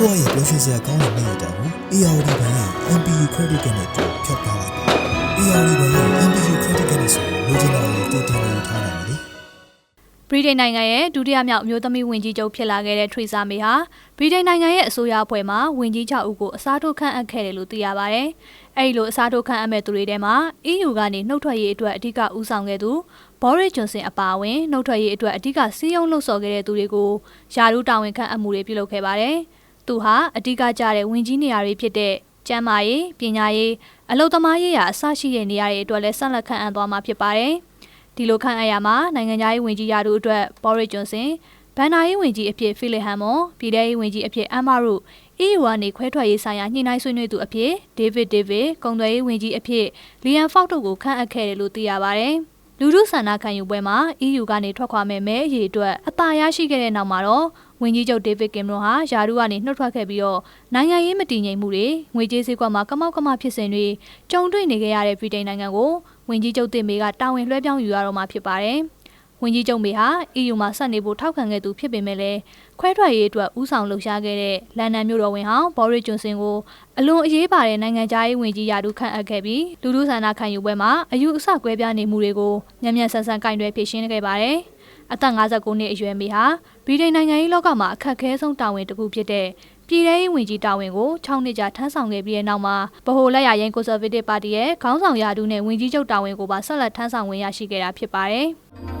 ဘွားရဲ့ပျော်ရွှင်စရာကောင်းတဲ့နေ့ရက်တာကို ARD ဘဏ်ရဲ့ MPU Credit Card နဲ့တူဖြတ်ထားလိုက်ပါ ARD ဘဏ်ရဲ့ MPU Credit Card နဲ့ဆိုလိုချင်တာကိုတူတင်လို့ထားနိုင်တယ်လေဗြိတိန်နိုင်ငံရဲ့ဒုတိယမြောက်အမျိုးသမီးဝန်ကြီးချုပ်ဖြစ်လာခဲ့တဲ့ထရီဆာမေဟာဗြိတိန်နိုင်ငံရဲ့အစိုးရအဖွဲ့မှဝန်ကြီးချုပ်ဦးကိုအစားထိုးခန့်အပ်ခဲ့တယ်လို့သိရပါဗျ။အဲဒီလိုအစားထိုးခန့်အပ်မဲ့သူတွေထဲမှာ EU ကနေနှုတ်ထွက်ရေးအတွက်အဓိကဦးဆောင်ခဲ့သူဘော်ရစ်ဂျွန်ဆင်အပါအဝင်နှုတ်ထွက်ရေးအတွက်အဓိကစီးရုံးလှုပ်ဆော်ခဲ့တဲ့သူတွေကိုယာရုတာဝန်ခန့်အပ်မှုတွေပြုလုပ်ခဲ့ပါတယ်။ သူဟာအဓိကကျတဲ့ဝန်ကြီးနေရာတွေဖြစ်တဲ့ကျန်းမာရေးပညာရေးအလုပ်သမားရေးရာအစရှိတဲ့နေရာတွေအတွက်လည်းဆက်လက်ခန့်အပ်သွားမှာဖြစ်ပါတယ်။ဒီလိုခန့်အပ်ရမှာနိုင်ငံသားရေးဝန်ကြီးရာထူးအတွက်ဘော်ရစ်ဂျွန်ဆင်ဘန်နာရေးဝန်ကြီးအဖြစ်ဖီလစ်ဟမ်မွန်ပြည်ထရေးဝန်ကြီးအဖြစ်အမ်မာရု EU ကနေခွဲထွက်ရေးဆိုင်ရာညှိနှိုင်းဆွေးနွေးသူအဖြစ်ဒေးဗစ်ဒေးဗစ်ကုန်သွယ်ရေးဝန်ကြီးအဖြစ်လီယန်ဖောက်တို့ကိုခန့်အပ်ခဲ့တယ်လို့သိရပါတယ်။လူထုဆန္ဒခံယူပွဲမှာ EU ကနေထွက်ခွာမဲ့မဲအရေးအတွက်အသာရရှိခဲ့တဲ့နောက်မှာတော့ ဝန်ကြီးချုပ်ဒေးဗစ်ကင်မရွန်ဟာယာရုကနေနှုတ်ထွက်ခဲ့ပြီးတော့နိုင်ငံရေးမတည်ငြိမ်မှုတွေငွေကြေးစည်းကွက်မှာကမောက်ကမဖြစ်စဉ်တွေကြုံတွေ့နေကြရတဲ့ဗြိတိန်နိုင်ငံကိုဝန်ကြီးချုပ်တင်မေကတာဝန်လွှဲပြောင်းယူရတော့မှာဖြစ်ပါတယ်။ဝန်ကြီးချုပ်မေဟာ EU မှာဆက်နေဖို့ထောက်ခံခဲ့သူဖြစ်ပေမဲ့လည်းခွဲထွက်ရေးအတွက်ဥဆောင်လှုပ်ရှားခဲ့တဲ့လန်ဒန်မြို့တော်ဝင်ဟောင်းဘော်ရစ်ဂျွန်ဆင်ကိုအလွန်အရေးပါတဲ့နိုင်ငံခြားရေးဝန်ကြီးရာထူးခန့်အပ်ခဲ့ပြီးလူထုဆန္ဒခံယူပွဲမှာအယူအဆကွဲပြားနေမှုတွေကိုမြန်မြန်ဆန်ဆန်ကင်တွယ်ဖြေရှင်းခဲ့ပါတယ်။ အသက်59နှစ်အရွယ်မေဟာဗြိတိန်နိုင်ငံရေးလောကမှာအခက်အခဲဆုံးတာဝန်တစ်ခုဖြစ်တဲ့ပြည်ထောင်ရေးဝန်ကြီးတာဝန်ကို6နှစ်ကြာထမ်းဆောင်ခဲ့ပြီးတဲ့နောက်မှာဗဟိုလက်ရရင်ကွန်ဆာဗေးတစ်ပါတီရဲ့ခေါင်းဆောင်ရာထူးနဲ့ဝန်ကြီးချုပ်တာဝန်ကိုပါဆက်လက်ထမ်းဆောင်ဝင်ရရှိခဲ့တာဖြစ်ပါတယ်။